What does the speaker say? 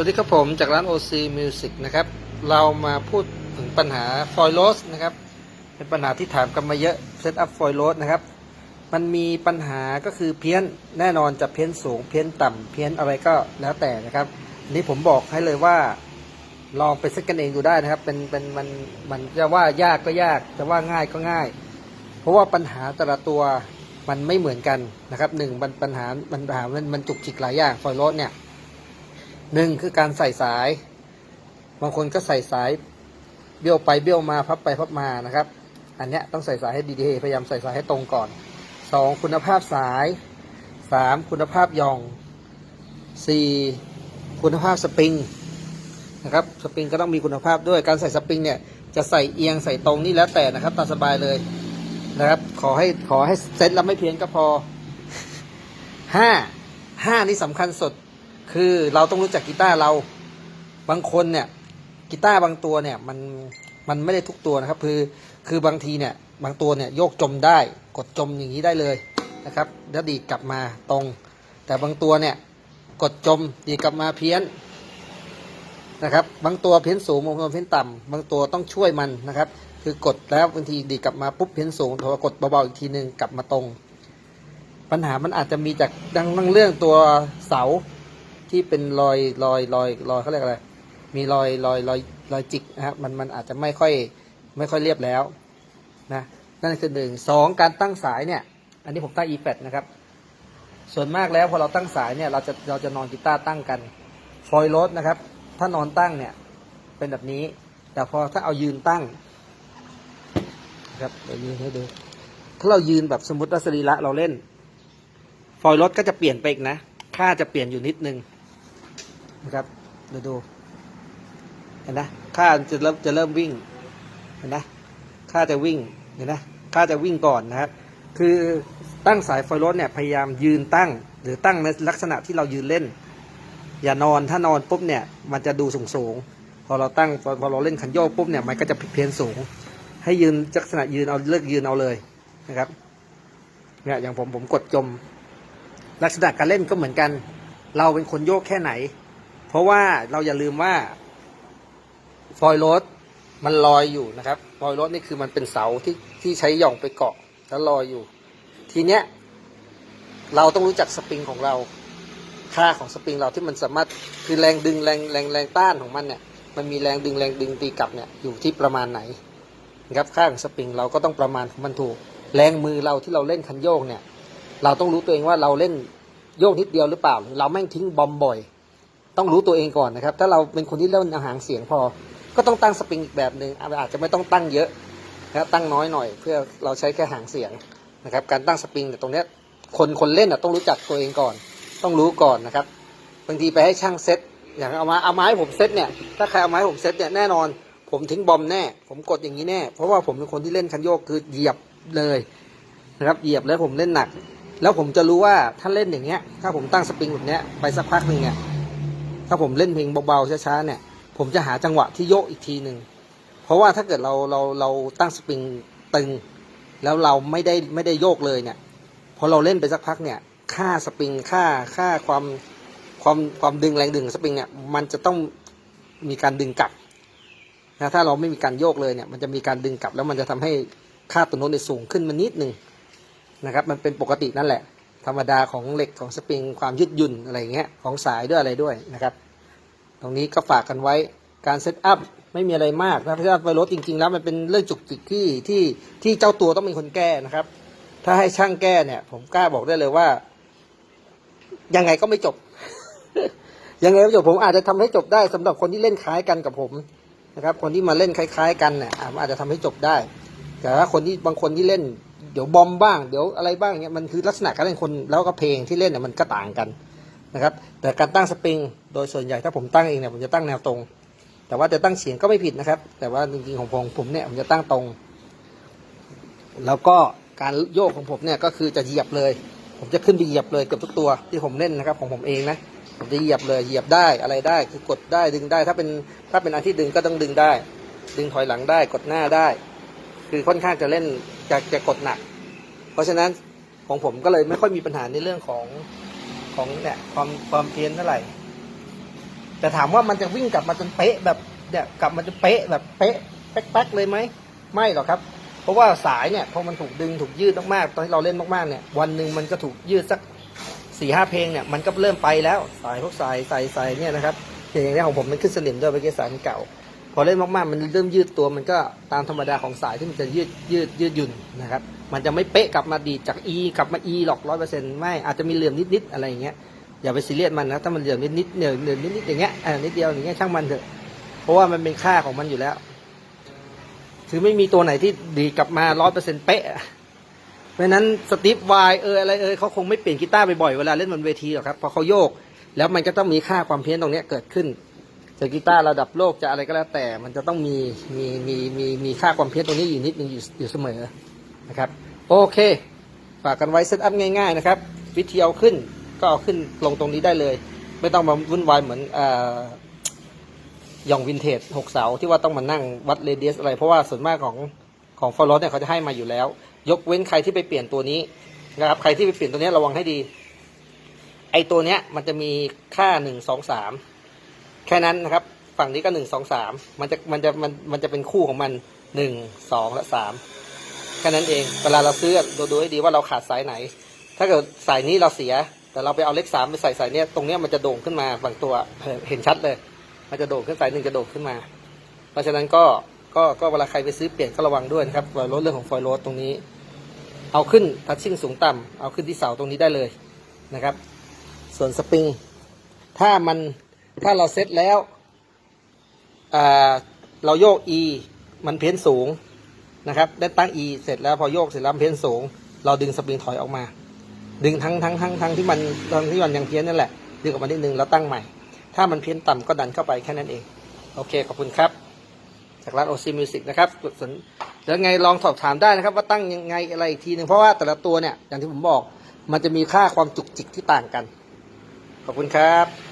วัสดีครับผมจากร้าน OC Music นะครับ เรามาพูดถึงปัญหา f o i l o s นะครับ เป็นปัญหาที่ถามกันมาเยอะ Set up f o i l o s นะครับ มันมีปัญหาก็คือเพี้ยนแน่นอนจะเพี้ยนสูงเพี้ยนต่ำเพี้ยนอะไรก็แล้วแต่นะครับอันนี้ผมบอกให้เลยว่า ลองไปเซตกันเองดูได้นะครับ เป็นเป็นมันมันจะว่ายากก็ยากจะว่าง่ายก็ง่าย เพราะว่าปัญหาแต่ละตัวมันไม่เหมือนกันนะครับหนึ่งปัญปัญหาปัญหามันมันจุกจิกหลายอย่างฟอยล์โรสเนี่ย หนึ่งคือการใส่สาย บางคนก็ใส่สายเบี้ยวไปเบี้ยวมาพับไปพับมานะครับ อันเนี้ยต้องใส่สายให้ดีๆพยายามใส่สายให้ตรงก่อนสองคุณภาพสายสามคุณภาพยองสี่คุณภาพสปริงนะครับสปริงก็ต้องมีคุณภาพด้วยการใส่สปริงเนี่ยจะใส่เอียงใส่ตรงนี่แล้วแต่นะครับตามสบายเลยนะครับขอให้ขอให้เซ็ตแล้วไม่เพี้ยนก็พอห้าห้านี่สำคัญสุด คือเราต้องรู้จักกีตาร์เราบางคนเนี่ยกีตาร์บางตัวเนี่ยมันมันไม่ได้ทุกตัวนะครับ คือคือบางทีเนี่ยบางตัวเนี่ยโยกจมได้กดจมอย่างนี้ได้เลยนะครับแล้วดีกลับมาตรง แต่บางตัวเนี่ยกดจมดีกลับมาเพี้ยนนะครับ บางตัวเพี้ยนสูงบางตัวเพี้ยนต่ำบางตัวต้องช่วยมันนะครับ คือกดแล้วบางทีดีกลับมาปุ๊บเพี้ยนสูงพอกดเบาๆอีกทีหนึ่งกลับมาตรง ปัญหามันอาจจะมีจากดังดังเรื่องตัวเสา ที่เป็นรอยรอยรอยรอยเขาเรียกอะไร มีรอยรอยรอยรอยจิกนะครับมันมันอาจจะไม่ค่อยไม่ค่อยเรียบแล้วนะนั่นคือหนึ่งสองการตั้งสายเนี่ย อันนี้ผมตั้ง e 8นะครับ ส่วนมากแล้วพอเราตั้งสายเนี่ยเราจะเราจะนอนกีตาร์ตั้งกันฟอยล์รสนะครับ ถ้านอนตั้งเนี่ยเป็นแบบนี้ แต่พอถ้าเอายืนตั้งนะครับเดี๋ยวยืนให้ดูถ้าเรายืนแบบสมมติว่าสรีระเราเล่น ฟอยล์รถก็จะเปลี่ยนไปอีกนะ ค่าจะเปลี่ยนอยู่นิดนึง นะครับเดี๋ยวดูเห็นนะค่าจะเริ่มจะเริ่มวิ่งเห็นนะค่าจะวิ่งเห็นนะค่าจะวิ่งก่อนนะครับ คือตั้งสายไฟล์รถเนี่ยพยายามยืนตั้ง หรือตั้งในลักษณะที่เรายืนเล่น อย่านอนถ้านอนปุ๊บเนี่ยมันจะดูสูงสูงพอเราตั้งพอพอเราเล่นขันโยกปุ๊บเนี่ยมันก็จะเพี้ยนสูง ให้ยืนลักษณะยืนเอาเลือกยืนเอาเลยนะครับเนี่ยอย่างผมผมกดจม ลักษณะการเล่นก็เหมือนกัน เราเป็นคนโยกแค่ไหน เพราะว่าเราอย่าลืมว่าฟอยล์รถมันลอยอยู่นะครับฟอยล์รถนี่คือมันเป็นเสาที่ที่ใช้หย่องไปเกาะแล้วลอยอยู่ ทีเนี้ยเราต้องรู้จักสปริงของเรา ค่าของสปริงเราที่มันสามารถคือแรงดึงแรงแรงแรงต้านของมันเนี่ยมันมีแรงดึงแรงดึงตีกลับเนี่ยอยู่ที่ประมาณไหนนะครับค่าของสปริงเราก็ต้องประมาณของมันถูก แรงมือเราที่เราเล่นคันโยกเนี่ย เราต้องรู้ตัวเองว่าเราเล่นโยกนิดเดียวหรือเปล่าหรือเราแม่งทิ้งบอมบ่อย ต้องรู้ตัวเองก่อนนะครับ ถ้าเราเป็นคนที่เล่นอาหางเสียงพอ ก็ต้องตั้งสปริงอีกแบบหนึ่งอาจจะไม่ต้องตั้งเยอะนะครับตั้งน้อยหน่อย เพื่อเราใช้แค่หางเสียงนะครับ การตั้งสปริงเนี่ตรงนี้คนคนเล่นอะต้องรู้จักตัวเองก่อน ต้องรู้ก่อนนะครับ บางทีไปให้ช่างเซ็ตอย่างเอามาเอาไม้ผมเซ็ตเนี่ย ถ้าใครเอาไม้ผมเซ็ตเนี่ยแน่นอน ผมทิ้งบอมแน่ ผมกดอย่างนี้แน่ เพราะว่าผมเป็นคนที่เล่นคันโยกคือเหยียบเลยนะครับ เหยียบแล้วผมเล่นหนัก แล้วผมจะรู้ว่าถ้าเล่นอย่างเงี้ย ถ้าผมตั้งสปริงแบบเนี้ยไปสักพักหนึ่งเนี่ย ถ้าผมเล่นเพลงเบาๆช้าๆเนี่ย ผมจะหาจังหวะที่โยกอีกทีหนึ่งเพราะว่าถ้าเกิดเราเราเราตั้งสปริงตึง แล้วเราไม่ได้ไม่ได้โยกเลยเนี่ยพอเราเล่นไปสักพักเนี่ย ค่าสปริงค่าค่าความความความดึงแรงดึงของสปริงเนี่ยมันจะต้องมีการดึงกลับนะถ้าเราไม่มีการโยกเลยเนี่ยมันจะมีการดึงกลับแล้วมันจะทำให้ค่าตัวโน้ตเนี่ยสูงขึ้นมานิดนึงนะครับ มันเป็นปกตินั่นแหละ ธรรมดาของเหล็กของสปริง ความยืดหยุ่นอะไรเงี้ยของสายด้วยอะไรด้วยนะครับ ตรงนี้ก็ฝากกันไว้การเซตอัพไม่มีอะไรมากนะเพราะว่าไวรถจริง ๆ แล้วมันเป็นเรื่องจุกจิกที่ที่ที่เจ้าตัวต้องเป็นคนแก้นะครับ ถ้าให้ช่างแก้เนี่ย ผมกล้าบอกได้เลยว่า ยังไงก็ไม่จบ ยังไงก็ไม่จบผมอาจจะทำให้จบได้สำหรับคนที่เล่นคล้ายกันกับผมนะครับ คนที่มาเล่นคล้าย ๆ กันเนี่ยอาจจะทำให้จบได้ แต่ถ้าคนที่บางคนที่เล่น เดี๋ยวบอมบ้าง เดี๋ยวอะไรบ้างเนี่ยมันคือลักษณะการเล่นคนแล้วก็เพลงที่เล่นเนี่ยมันก็ต่างกันนะครับ แต่การตั้งสปริงโดยส่วนใหญ่ถ้าผมตั้งเองเนี่ยผมจะตั้งแนวตรง แต่ว่าจะตั้งเสียงก็ไม่ผิดนะครับ แต่ว่าจริงๆของผมผมเนี่ยผมจะตั้งตรง แล้วก็การโยกของผมเนี่ยก็คือจะเหยียบเลย ผมจะขึ้นไปเหยียบเลยเกือบทุกตัวที่ผมเล่นนะครับ ของผมเองนะผมจะเหยียบเลยเหยียบได้อะไรได้คือกดได้ดึงได้ ถ้าเป็นถ้าเป็นอันที่ดึงก็ต้องดึงได้ ดึงถอยหลังได้กดหน้าได้ คือค่อนข้างจะเล่น จะจะกดหนัก เพราะฉะนั้นของผมก็เลยไม่ค่อยมีปัญหาในเรื่องของของเนี่ยความความเพี้ยนเท่าไหร่ แต่ถามว่ามันจะวิ่งกลับมาจนเป๊ะแบบเนี่ยกลับมาจนเป๊ะแบบเป๊ะแป๊กๆเลยไหมไม่หรอกครับ เพราะว่าสายเนี่ยพอมันถูกดึงถูกยืดมากๆตอนที่เราเล่นมากๆเนี่ย วันหนึ่งมันก็ถูกยืดสักสี่ห้าเพลงเนี่ยมันก็เริ่มไปแล้วสายพวกสายสายสายเนี่ยนะครับอย่างนี้ของผมมันขึ้นสนิมด้วยไปเกสายเก่า พอเล่นมากๆ มันเริ่มยืดตัวมันก็ตามธรรมดาของสายที่มันจะยืดยืดยืดหยุ่นนะครับ มันจะไม่เป๊ะกลับมาดีจาก E กลับมา E หรอกร้อยเปอร์เซ็นต์ไม่อาจจะมีเหลื่อมนิดๆอะไรอย่างเงี้ยอย่าไปซีเรียสมันนะถ้ามันเหลื่อมนิดๆเหลื่อมเหลื่อมนิดๆอย่างเงี้ยอ่านิดเดียวอย่างเงี้ยช่างมันเถอะเพราะว่ามันเป็นค่าของมันอยู่แล้วคือไม่มีตัวไหนที่ดีกลับมาร้อยเปอร์เซ็นต์เป๊ะเพราะฉะนั้นสตีฟไวเอออะไรเออเขาคงไม่เปลี่ยนกีตาร์บ่อยๆเวลาเล่นบนเวทีหรอกครับพอเขาโยก แล้วมันก็ต้องมีค่าความเพี้ยนตรงเนี้ยเกิดขึ้น จะกีตาร์ระดับโลกจะอะไรก็แล้วแต่ มันจะต้องมีมีมีมีมีค่าความเพี้ยนตรงนี้อยู่นิดนึงอยู่อยู่เสมอนะครับโอเคฝากกันไว้เซตอัพง่ายๆนะครับ วิธีเอาขึ้นก็เอาขึ้นลงตรงนี้ได้เลย ไม่ต้องมาวุ่นวายเหมือนเอ่อยองวินเทจหกเสาที่ว่าต้องมานั่งวัดเรเดียสอะไร เพราะว่าส่วนมากของของฟอร์รเนี่ยเขาจะให้มาอยู่แล้ว ยกเว้นใครที่ไปเปลี่ยนตัวนี้นะครับใครที่ไปเปลี่ยนตัวนี้ระวังให้ดี ไอตัวเนี้ยมันจะมีค่าหนึ่งสองสาม แค่นั้นนะครับ ฝั่งนี้ก็หนึ่งสองสามมันจะมันจะมันมันจะเป็นคู่ของมันหนึ่งสองและสามแค่นั้นเอง เวลาเราซื้อดูดูให้ดีว่าเราขาดสายไหน ถ้าเกิดสายนี้เราเสีย แต่เราไปเอาเลขสามไปใส่สายเนี้ยตรงเนี้ยมันจะโด่งขึ้นมาบางตัวเห็นชัดเลย มันจะโด่งขึ้นสายหนึ่งจะโด่งขึ้นมา เพราะฉะนั้นก็ก็ก็เวลาใครไปซื้อเปลี่ยนก็ระวังด้วยนะครับฟอยล์โรดเรื่องของฟอยล์โรดตรงนี้ เอาขึ้นทัชชิ่งสูงต่ำเอาขึ้นที่เสาตรงนี้ได้เลยนะครับ ส่วนสปริง ถ้ามัน ถ้าเราเซตแล้วเราโยก E มันเพ้นสูงนะครับ ได้ตั้ง E เสร็จแล้วพอโยกเสร็จแล้วเพ้นสูง เราดึงสปริงถอยออกมา ดึงทั้งทั้งทั้งทั้งที่มันตอนที่มันยังเพี้ยนนั่นแหละดึงออกมานิดนึงแล้วตั้งใหม่ ถ้ามันเพี้ยนต่ำก็ดันเข้าไปแค่นั้นเอง โอเค ขอบคุณครับจากร้านโอซีมิวสิกนะครับสนแล้วไงลองสอบถามได้นะครับ ว่าตั้งยังไงอะไรอีกทีหนึ่งเพราะว่าแต่ละตัวเนี่ยอย่างที่ผมบอก มันจะมีค่าความจุกจิกที่ต่างกัน ขอบคุณครับ